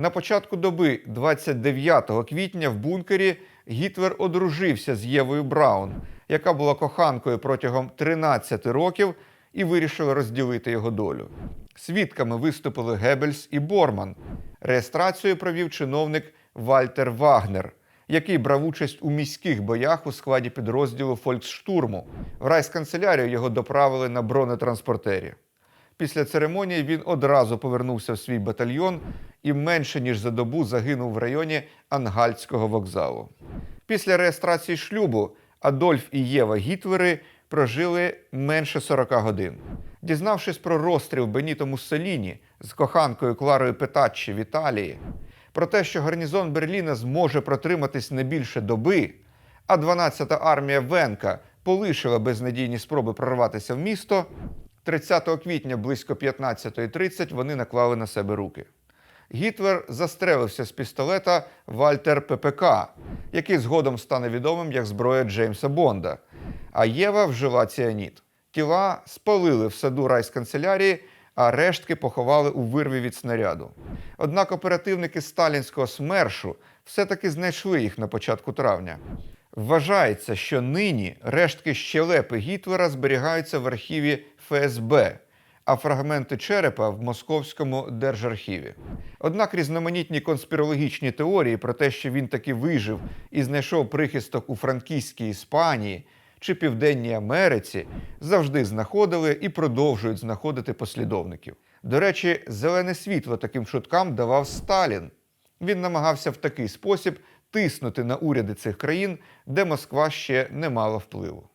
На початку доби, 29 квітня, в бункері Гітлер одружився з Євою Браун, яка була коханкою протягом 13 років і вирішила розділити його долю. Свідками виступили Геббельс і Борман. Реєстрацію провів чиновник Вальтер Вагнер, який брав участь у міських боях у складі підрозділу Фольксштурму. В райсканцелярію його доправили на бронетранспортері. Після церемонії він одразу повернувся в свій батальйон і менше ніж за добу загинув в районі Ангальського вокзалу. Після реєстрації шлюбу Адольф і Єва Гітлери прожили менше 40 годин. Дізнавшись про розстріл Беніто Муссоліні з коханкою Кларою Петаччі в Італії, про те, що гарнізон Берліна зможе протриматись не більше доби, а 12-та армія Венка полишила безнадійні спроби прорватися в місто, 30 квітня близько 15.30 вони наклали на себе руки. Гітлер застрелився з пістолета Вальтер ППК, який згодом стане відомим як зброя Джеймса Бонда. А Єва вжила ціаніт. Тіла спалили в саду райсканцелярії, а рештки поховали у вирві від снаряду. Однак оперативники сталінського смершу все-таки знайшли їх на початку травня. Вважається, що нині рештки щелепи Гітлера зберігаються в архіві ФСБ, а фрагменти черепа в Московському держархіві. Однак різноманітні конспірологічні теорії про те, що він таки вижив і знайшов прихисток у франкійській Іспанії чи Південній Америці, завжди знаходили і продовжують знаходити послідовників. До речі, зелене світло таким шуткам давав Сталін. Він намагався в такий спосіб тиснути на уряди цих країн, де Москва ще не мала впливу.